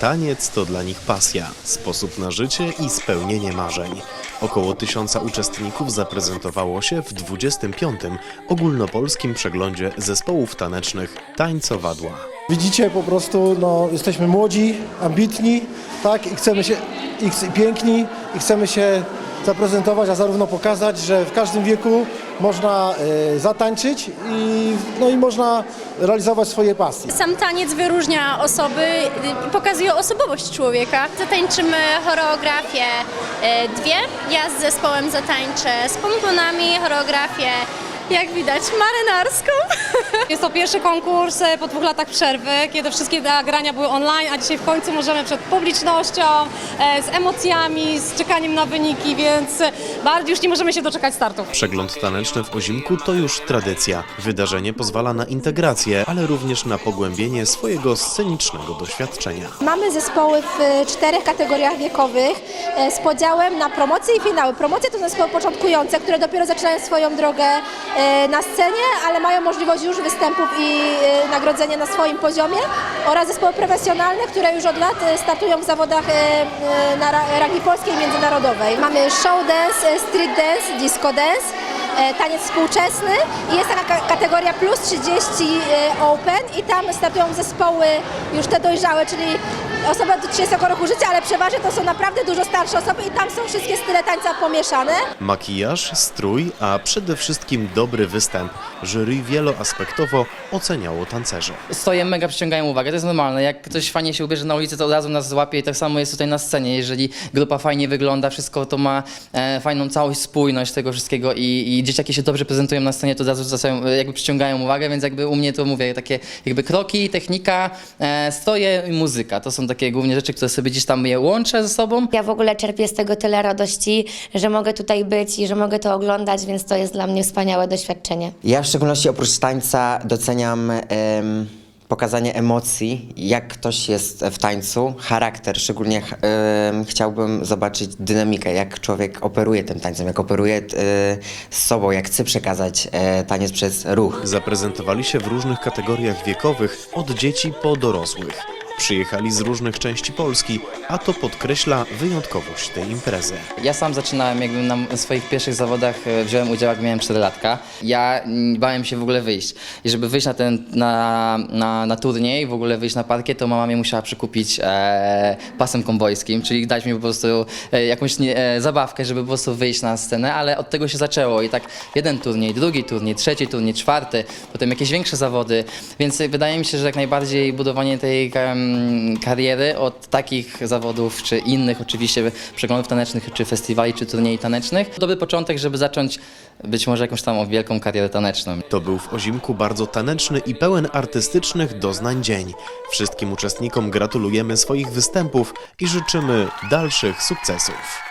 Taniec to dla nich pasja, sposób na życie i spełnienie marzeń. Około tysiąca uczestników zaprezentowało się w 25. ogólnopolskim przeglądzie zespołów tanecznych Tańcowadła. Widzicie po prostu, no, jesteśmy młodzi, ambitni, tak, i chcemy się, i chc- piękni, i chcemy się zaprezentować, a zarówno pokazać, że w każdym wieku można e, zatańczyć i, no, i można realizować swoje pasje. Sam taniec wyróżnia osoby i pokazuje osobowość człowieka. Zatańczymy choreografię e, dwie. Ja z zespołem zatańczę z pomponami choreografię, jak widać, marynarską. Jest to pierwszy konkurs e, po dwóch latach przerwy, kiedy wszystkie nagrania były online, a dzisiaj w końcu możemy przed publicznością, e, z emocjami, z czekaniem na wyniki, więc bardziej już nie możemy się doczekać startu. Przegląd taneczny w Ozimku to już tradycja. Wydarzenie pozwala na integrację, ale również na pogłębienie swojego scenicznego doświadczenia. Mamy zespoły w e, czterech kategoriach wiekowych z podziałem na promocje i finały. Promocje to zespoły początkujące, które dopiero zaczynają swoją drogę e, na scenie, ale mają możliwość już występów i e, nagrodzenia na swoim poziomie oraz zespoły profesjonalne, które już od lat e, startują w zawodach e, e, na ra- rangi polskiej i międzynarodowej. Mamy show dance, e, street dance, disco dance, e, taniec współczesny i jest taka ka- kategoria plus 30 e, open i tam startują zespoły już te dojrzałe, czyli osoby do 30 roku życia, ale przeważnie to są naprawdę dużo starsze osoby i tam są wszystkie style tańca pomieszane. Makijaż, strój, a przede wszystkim dobry występ. Jury wieloaspektowo oceniało tancerzy. Stoje mega przyciągają uwagę, to jest normalne. Jak ktoś fajnie się ubierze na ulicy, to od razu nas złapie i tak samo jest tutaj na scenie. Jeżeli grupa fajnie wygląda, wszystko to ma e, fajną całość, spójność tego wszystkiego i, i dzieciaki się dobrze prezentują na scenie, to od razu zasają, e, jakby przyciągają uwagę, więc jakby u mnie to mówię, takie jakby kroki, technika, e, stroje i muzyka. To są takie głównie rzeczy, które sobie gdzieś tam je łączę ze sobą. Ja w ogóle czerpię z tego tyle radości, że mogę tutaj być i że mogę to oglądać, więc to jest dla mnie wspaniałe doświadczenie. Ja w szczególności oprócz tańca doceniam em, pokazanie emocji, jak ktoś jest w tańcu, charakter, szczególnie em, chciałbym zobaczyć dynamikę, jak człowiek operuje tym tańcem, jak operuje e, z sobą, jak chce przekazać e, taniec przez ruch. Zaprezentowali się w różnych kategoriach wiekowych, od dzieci po dorosłych. Przyjechali z różnych części Polski, a to podkreśla wyjątkowość tej imprezy. Ja sam zaczynałem jakby na swoich pierwszych zawodach, e, wziąłem udział jak miałem 4 latka. Ja bałem się w ogóle wyjść. I żeby wyjść na ten, na, na, na turniej, w ogóle wyjść na parkiet, to mama mnie musiała przekupić e, pasem kombojskim, czyli dać mi po prostu e, jakąś nie, e, zabawkę, żeby po prostu wyjść na scenę, ale od tego się zaczęło i tak jeden turniej, drugi turniej, trzeci turniej, czwarty, potem jakieś większe zawody, więc wydaje mi się, że jak najbardziej budowanie tej em, kariery od takich zawodów, czy innych oczywiście przeglądów tanecznych, czy festiwali, czy turniej tanecznych, dobry początek, żeby zacząć być może jakąś tam wielką karierę taneczną. To był w Ozimku bardzo taneczny i pełen artystycznych doznań dzień. Wszystkim uczestnikom gratulujemy swoich występów i życzymy dalszych sukcesów.